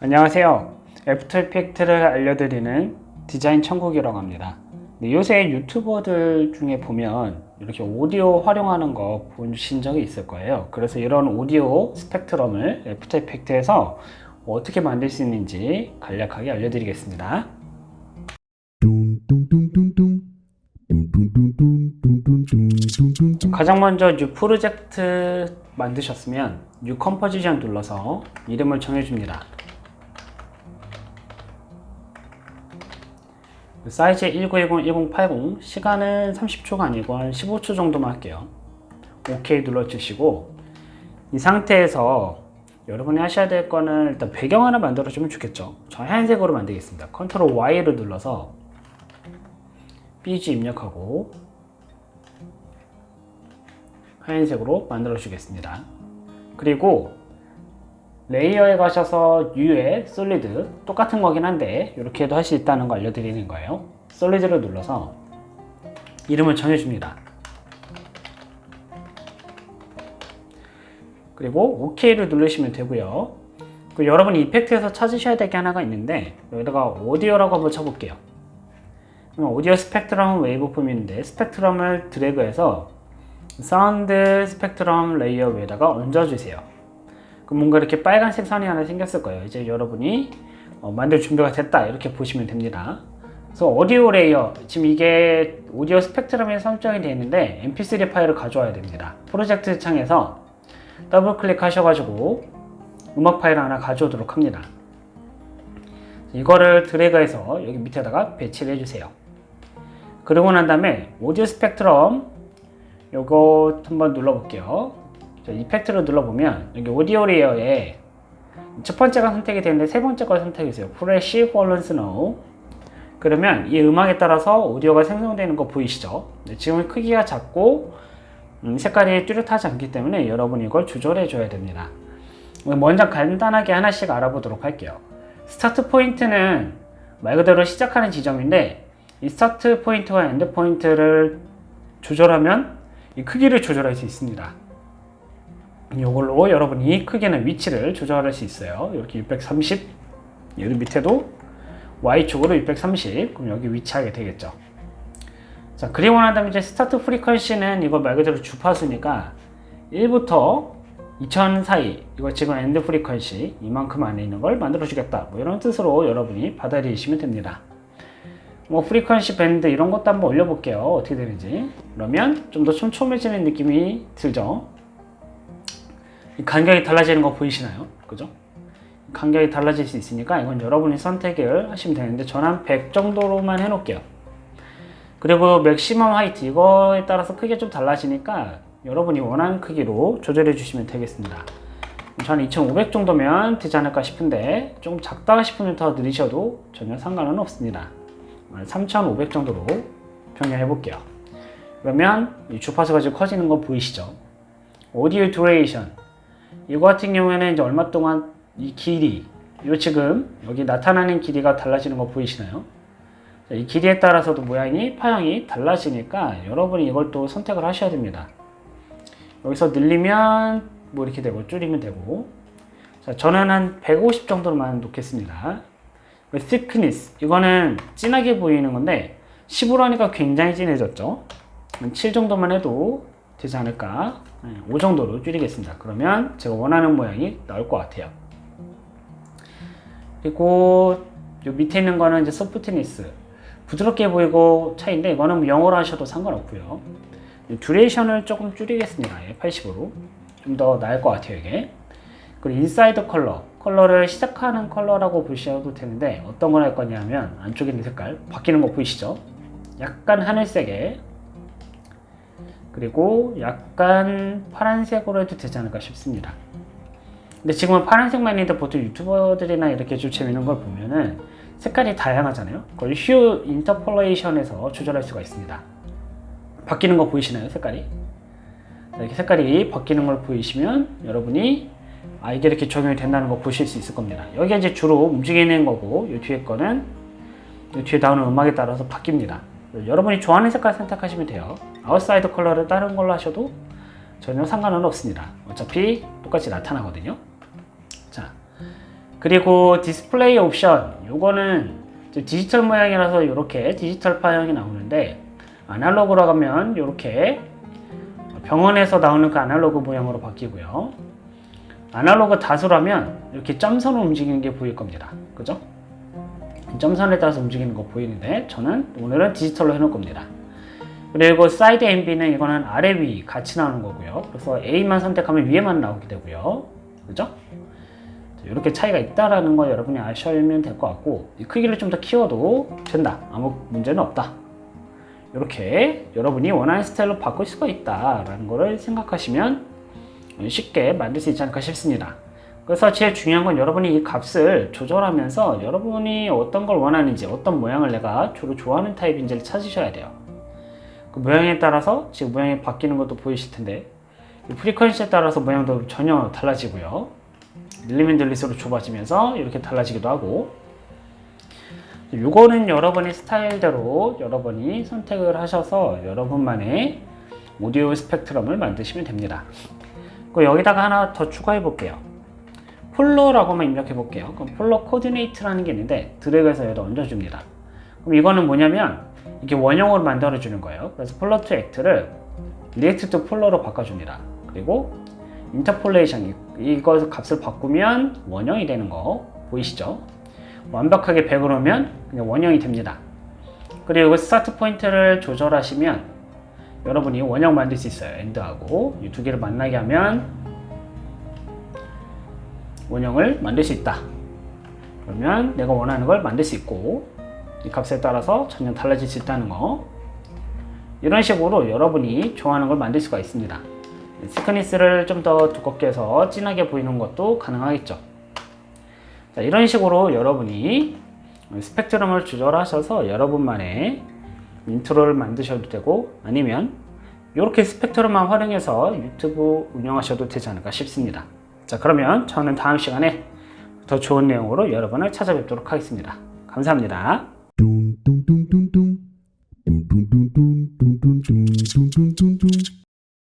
안녕하세요. 애프터 이펙트를 알려드리는 디자인 천국이라고 합니다. 요새 유튜버들 중에 보면 이렇게 오디오 활용하는 거 보신 적이 있을 거예요. 그래서 이런 오디오 스펙트럼을 애프터 이펙트에서 어떻게 만들 수 있는지 간략하게 알려드리겠습니다. 가장 먼저 뉴 프로젝트 만드셨으면 뉴 컴포지션 눌러서 이름을 정해줍니다. 사이즈 1910, 1080 시간은 30초가 아니고 한 15초 정도만 할게요. OK 눌러주시고 이 상태에서 여러분이 하셔야 될 거는 일단 배경 하나 만들어 주면 좋겠죠. 저 하얀색으로 만들겠습니다. 컨트롤 Y를 눌러서 BG 입력하고 하얀색으로 만들어 주겠습니다. 그리고 레이어에 가셔서 U에 솔리드 똑같은 거긴 한데 이렇게 해도 할 수 있다는 거 알려드리는 거예요. 솔리드를 눌러서 이름을 정해줍니다. 그리고 OK를 누르시면 되고요. 그 여러분이 이펙트에서 찾으셔야 될 게 하나가 있는데 여기다가 오디오라고 한번 쳐볼게요. 오디오 스펙트럼 웨이브폼이 있는데 스펙트럼을 드래그해서 사운드 스펙트럼 레이어 위에다가 얹어주세요. 그럼 뭔가 이렇게 빨간색 선이 하나 생겼을 거예요. 이제 여러분이 어, 만들 준비가 됐다 이렇게 보시면 됩니다. 그래서 오디오 레이어 지금 이게 오디오 스펙트럼에 설정이 되어 있는데 mp3 파일을 가져와야 됩니다. 프로젝트 창에서 더블 클릭하셔가지고 음악 파일 하나 가져오도록 합니다. 이거를 드래그해서 여기 밑에다가 배치를 해주세요. 그러고 난 다음에 오디오 스펙트럼 요거 한번 눌러 볼게요. 자, 이펙트를 눌러보면 여기 오디오 레이어에 첫 번째가 선택이 되는데 세 번째 걸 선택해주세요. 프레시 폴런 스 노 그러면 이 음악에 따라서 오디오가 생성되는 거 보이시죠? 네, 지금 크기가 작고 음, 색깔이 뚜렷하지 않기 때문에 여러분이 이걸 조절해 줘야 됩니다. 먼저 간단하게 하나씩 알아보도록 할게요. 스타트 포인트는 말 그대로 시작하는 지점인데 이 스타트 포인트와 엔드 포인트를 조절하면 이 크기를 조절할 수 있습니다. 이걸로 여러분이 크기나 위치를 조절할 수 있어요. 이렇게 630, 여기 밑에도 Y축으로 630, 그럼 여기 위치하게 되겠죠. 자, 그리고 난 다음에 이제 스타트 프리퀀시는 이거 말 그대로 주파수니까 1부터 2000 사이, 이거 지금 엔드 프리퀀시 이만큼 안에 있는 걸 만들어 주겠다. 뭐 이런 뜻으로 여러분이 받아들이시면 됩니다. 뭐 프리퀀시 밴드 이런 것도 한번 올려볼게요. 어떻게 되는지. 그러면 좀 더 촘촘해지는 느낌이 들죠. 이 간격이 달라지는 거 보이시나요? 그죠? 간격이 달라질 수 있으니까 이건 여러분이 선택을 하시면 되는데 저는 한100 정도로만 해놓을게요. 그리고 맥시멈 하이트 이거에 따라서 크기가 좀 달라지니까 여러분이 원하는 크기로 조절해 주시면 되겠습니다. 저는 2500 정도면 되지 않을까 싶은데 좀 작다 싶으면 더 늘리셔도 전혀 상관은 없습니다. 3500 정도로 변경해 볼게요. 그러면 이 주파수가 지금 커지는 거 보이시죠? 오디오 듀레이션 이거 같은 경우에는 이제 얼마 동안 이 길이 요 지금 여기 나타나는 길이가 달라지는 거 보이시나요? 자, 이 길이에 따라서도 모양이 파형이 달라지니까 여러분이 이걸 또 선택을 하셔야 됩니다. 여기서 늘리면 뭐 이렇게 되고 줄이면 되고 자 저는 한 150 정도로만 놓겠습니다. thickness 이거는 진하게 보이는 건데 10으로 하니까 굉장히 진해졌죠. 한7 정도만 해도 되지 않을까. 5 정도로 줄이겠습니다. 그러면 제가 원하는 모양이 나올 것 같아요. 그리고 요 밑에 있는 거는 이제 소프트니스 부드럽게 보이고 차이인데 이거는 영어로 하셔도 상관없고요. 듀레이션을 조금 줄이겠습니다. 80으로 좀 더 나을 것 같아요 이게. 그리고 인사이드 컬러 컬러를 시작하는 컬러라고 보셔도 되는데 어떤 걸 할 거냐면 안쪽에 있는 색깔 바뀌는 거 보이시죠? 약간 하늘색에 그리고 약간 파란색으로 해도 되지 않을까 싶습니다. 근데 지금은 파란색만 있는데 보통 유튜버들이나 이렇게 좀 재밌는 걸 보면은 색깔이 다양하잖아요. 그걸 휴 인터폴레이션에서 조절할 수가 있습니다. 바뀌는 거 보이시나요? 색깔이? 이렇게 색깔이 바뀌는 걸 보이시면 여러분이 아 이게 이렇게 적용이 된다는 거 보실 수 있을 겁니다. 여기가 이제 주로 움직이는 거고 이 뒤에 거는 이 뒤에 나오는 음악에 따라서 바뀝니다. 여러분이 좋아하는 색깔 선택하시면 돼요. 아웃사이드 컬러를 다른 걸로 하셔도 전혀 상관은 없습니다. 어차피 똑같이 나타나거든요. 자, 그리고 디스플레이 옵션 요거는 저 디지털 모양이라서 이렇게 디지털 파형이 나오는데 아날로그로 가면 이렇게 병원에서 나오는 그 아날로그 모양으로 바뀌고요. 아날로그 다수라면 이렇게 점선을 움직이는 게 보일 겁니다. 그죠? 점선에 따라서 움직이는 거 보이는데 저는 오늘은 디지털로 해놓을 겁니다. 그리고 사이드 MB는 이거는 아래 위 같이 나오는 거고요. 그래서 A만 선택하면 위에만 나오게 되고요. 그죠? 이렇게 차이가 있다라는 거 여러분이 아시면 될 것 같고 이 크기를 좀 더 키워도 된다. 아무 문제는 없다. 이렇게 여러분이 원하는 스타일로 바꿀 수가 있다라는 거를 생각하시면 쉽게 만들 수 있지 않을까 싶습니다. 그래서 제일 중요한 건 여러분이 이 값을 조절하면서 여러분이 어떤 걸 원하는지 어떤 모양을 내가 주로 좋아하는 타입인지를 찾으셔야 돼요. 그 모양에 따라서 지금 모양이 바뀌는 것도 보이실 텐데 이 프리퀀시에 따라서 모양도 전혀 달라지고요. 밀리면 들릴수록 좁아지면서 이렇게 달라지기도 하고 이거는 여러분의 스타일대로 여러분이 선택을 하셔서 여러분만의 오디오 스펙트럼을 만드시면 됩니다. 그 여기다가 하나 더 추가해 볼게요. 폴로라고만 입력해 볼게요. 그럼 폴로 코디네이트라는 게 있는데 드래그해서 얹어줍니다. 그럼 이거는 뭐냐면 이게 원형으로 만들어 주는 거예요. 그래서 폴로 투 액트를 리액트 투 폴로로 바꿔줍니다. 그리고 인터폴레이션 이거 값을 바꾸면 원형이 되는 거 보이시죠? 완벽하게 100으로 오면 그냥 원형이 됩니다. 그리고 스타트 포인트를 조절하시면 여러분이 원형 만들 수 있어요. 엔드하고 이 두 개를 만나게 하면 원형을 만들 수 있다. 그러면 내가 원하는 걸 만들 수 있고 이 값에 따라서 전혀 달라질 수 있다는 거 이런 식으로 여러분이 좋아하는 걸 만들 수가 있습니다. 시크니스를 좀 더 두껍게 해서 진하게 보이는 것도 가능하겠죠. 자, 이런 식으로 여러분이 스펙트럼을 조절하셔서 여러분만의 인트로를 만드셔도 되고 아니면 이렇게 스펙트럼만 활용해서 유튜브 운영하셔도 되지 않을까 싶습니다. 자, 그러면 저는 다음 시간에 더 좋은 내용으로 여러분을 찾아뵙도록 하겠습니다. 감사합니다. dun, dun.